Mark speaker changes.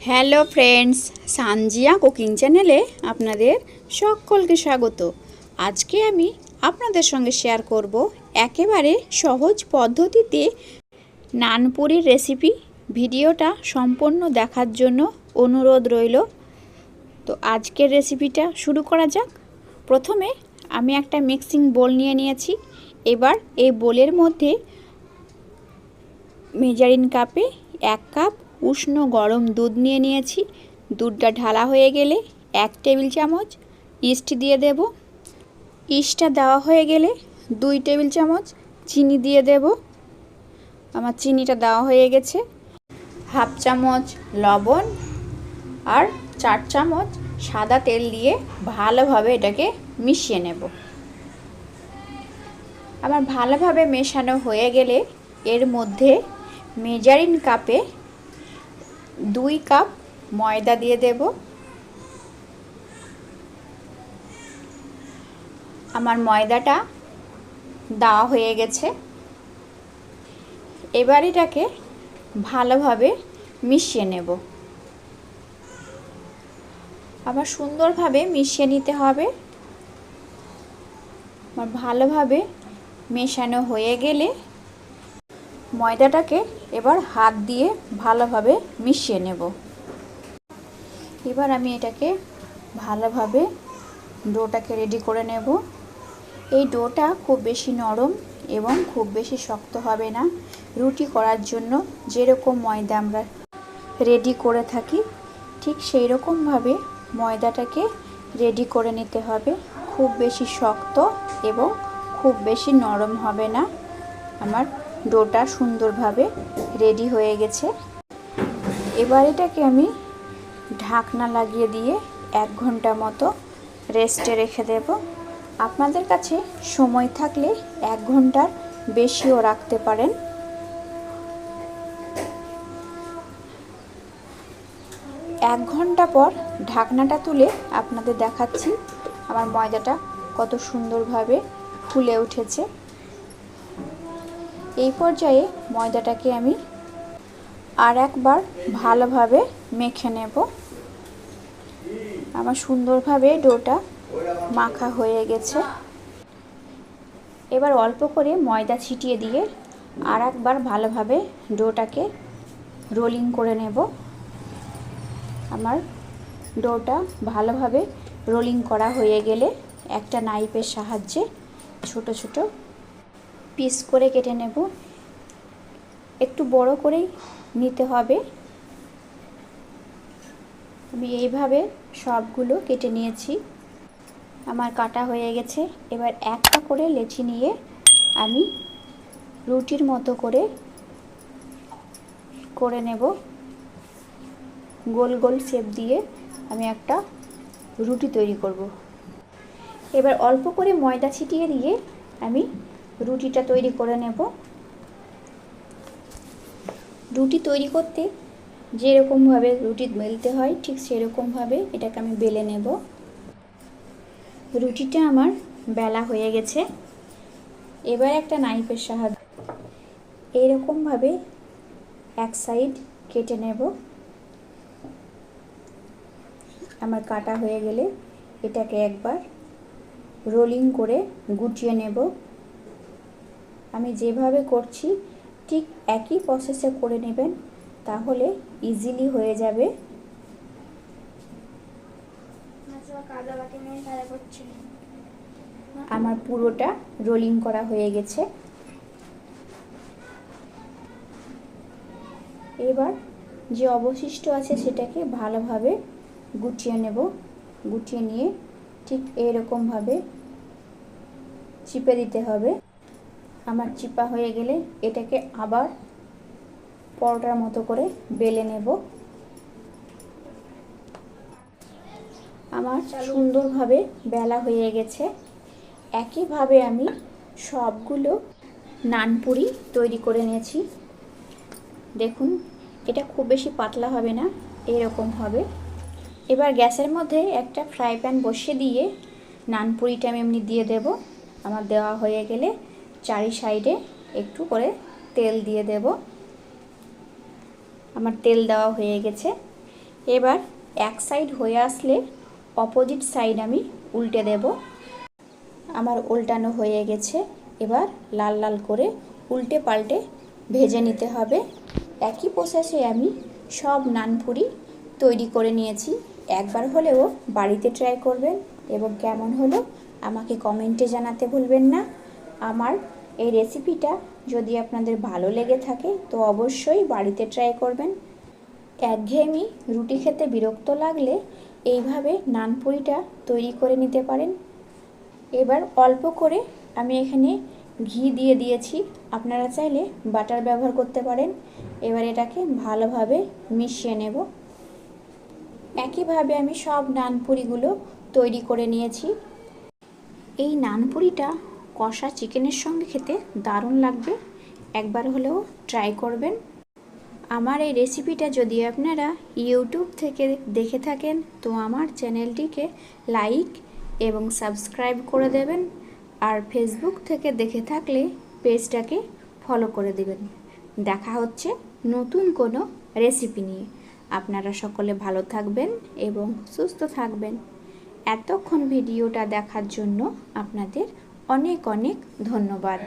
Speaker 1: Hello friends, Sanjia cooking চ্যানেলে আপনাদের সকলকে স্বাগত। আজকে আমি আপনাদের সঙ্গে শেয়ার করব একেবারে সহজ পদ্ধতিতে নানপুরির রেসিপি। ভিডিওটা সম্পূর্ণ দেখার জন্য অনুরোধ রইল। তো আজকের রেসিপিটা শুরু করা যাক। প্রথমে আমি একটা মিক্সিং বোল নিয়ে নিয়েছি। এবার এই বোলের মধ্যে মেজারিন কাপে এক কাপ উষ্ণ গরম দুধ নিয়ে নিয়েছি। দুধটা ঢালা হয়ে গেলে এক টেবিল চামচ ইস্ট দিয়ে দেব। ইস্টটা দেওয়া হয়ে গেলে দুই টেবিল চামচ চিনি দিয়ে দেব। আমার চিনিটা দেওয়া হয়ে গেছে। হাফ চামচ লবণ আর চার চামচ সাদা তেল দিয়ে ভালোভাবে এটাকে মিশিয়ে নেব। আমার ভালোভাবে মেশানো হয়ে গেলে এর মধ্যে মেজারিন কাপে দুই কাপ ময়দা দিয়ে দেব। আমার ময়দাটা দেওয়া হয়ে গেছে। এবার এটাকে ভালোভাবে মিশিয়ে নেব। আবার সুন্দরভাবে মিশিয়ে নিতে হবে। আমার ভালোভাবে মেশানো হয়ে গেলে ময়দাটাকে এবার হাত দিয়ে ভালোভাবে মিশিয়ে নেব। এবার আমি এটাকে ভালোভাবে ডোটাকে রেডি করে নেব। এই ডোটা খুব বেশি নরম এবং খুব বেশি শক্ত হবে না। রুটি করার জন্য যেরকম ময়দা আমরা রেডি করে থাকি, ঠিক সেই রকমভাবে ময়দাটাকে রেডি করে নিতে হবে। খুব বেশি শক্ত এবং খুব বেশি নরম হবে না। আমার ডোটা সুন্দরভাবে রেডি হয়ে গেছে। এবার এটাকে আমি ঢাকনা লাগিয়ে দিয়ে এক ঘণ্টা মতো রেস্টে রেখে দেব। আপনাদের কাছে সময় থাকলে এক ঘণ্টার বেশিও রাখতে পারেন। এক ঘণ্টা পর ঢাকনাটা তুলে আপনাদের দেখাচ্ছি। আমার ময়দাটা কত সুন্দরভাবে ফুলে উঠেছে। এই পর্যায়ে ময়দাটাকে আমি আর একবার ভালোভাবে মেখে নেব। আমার সুন্দরভাবে ডোটা মাখা হয়ে গেছে। এবার অল্প করে ময়দা ছিটিয়ে দিয়ে আর একবার ভালোভাবে ডোটাকে রোলিং করে নেব। আমার ডোটা ভালোভাবে রোলিং করা হয়ে গেলে একটা নাইফের সাহায্যে ছোট ছোট পিস করে কেটে নেব। একটু বড় করেই নিতে হবে। আমি এইভাবে সবগুলো কেটে নিয়েছি। আমার কাটা হয়ে গেছে। এবার একটা করে লেচি নিয়ে আমি রুটির মতো করে করে নেব। গোল গোল শেপ দিয়ে আমি একটা রুটি তৈরি করব। এবার অল্প করে ময়দা ছিটিয়ে দিয়ে আমি রুটিটা তৈরি করে নেব। রুটি তৈরি করতে যেরকমভাবে রুটি বেলতে হয়, ঠিক সেরকমভাবে এটাকে আমি বেলে নেব। রুটিটা আমার বেলা হয়ে গেছে। এবার একটা নাইফের সাহায্যে এইরকমভাবে এক সাইড কেটে নেব। আমার কাটা হয়ে গেলে এটাকে একবার রোলিং করে গুটিয়ে নেব। আমি যেভাবে করছি, ঠিক একই প্রসেসে করে নেবেন, তাহলে ইজিলি হয়ে যাবে। আমার পুরোটা রোলিং করা হয়ে গেছে। এবার যে অবশিষ্ট আছে সেটাকে ভালোভাবে গুটিয়ে নেব। গুটিয়ে নিয়ে ঠিক এরকমভাবে চিপে দিতে হবে। আমার চিপা হয়ে গেলে এটাকে আবার পরোটার মতো করে বেলে নেব। আমার সুন্দরভাবে বেলা হয়ে গেছে। একইভাবে আমি সবগুলো নানপুরি তৈরি করে নিয়েছি। দেখুন এটা খুব বেশি পাতলা হবে না এরকম হবে। এবার গ্যাসের মধ্যে একটা ফ্রাই প্যান বসিয়ে দিয়ে নানপুরিটা আমি এমনি দিয়ে দেব। আমার দেওয়া হয়ে গেলে চারি সাইডে একটু করে তেল দিয়ে দেব। আমার তেল দেওয়া হয়ে গেছে। এবার এক সাইড হয়ে আসলে অপোজিট সাইড আমি উল্টে দেব। আমার উল্টানো হয়ে গেছে। এবার লাল লাল করে উল্টে পাল্টে ভেজে নিতে হবে। একই প্রসেসে আমি সব নানপুরি তৈরি করে নিয়েছি। একবার হলেও বাড়িতে ট্রাই করবেন এবং কেমন হলো আমাকে কমেন্টে জানাতে ভুলবেন না। আমার এই রেসিপিটা যদি আপনাদের ভালো লেগে থাকে, তো অবশ্যই বাড়িতে ট্রাই করবেন। একঘেয়েমি রুটি খেতে বিরক্ত লাগলে এইভাবে নানপুরিটা তৈরি করে নিতে পারেন। এবার অল্প করে আমি এখানে ঘি দিয়ে দিয়েছি। আপনারা চাইলে বাটার ব্যবহার করতে পারেন। এবার এটাকে ভালোভাবে মিশিয়ে নেব। একইভাবে আমি সব নানপুরিগুলো তৈরি করে নিয়েছি। এই নানপুরিটা কষা চিকেনের সঙ্গে খেতে দারুণ লাগবে। একবার হলেও ট্রাই করবেন। আমার এই রেসিপিটা যদি আপনারা ইউটিউব থেকে দেখে থাকেন, তো আমার চ্যানেলটিকে লাইক এবং সাবস্ক্রাইব করে দেবেন। আর ফেসবুক থেকে দেখে থাকলে পেজটাকে ফলো করে দেবেন। দেখা হচ্ছে নতুন কোনো রেসিপি নিয়ে। আপনারা সকলে ভালো থাকবেন এবং সুস্থ থাকবেন। এতক্ষণ ভিডিওটা দেখার জন্য আপনাদের অনেক অনেক ধন্যবাদ।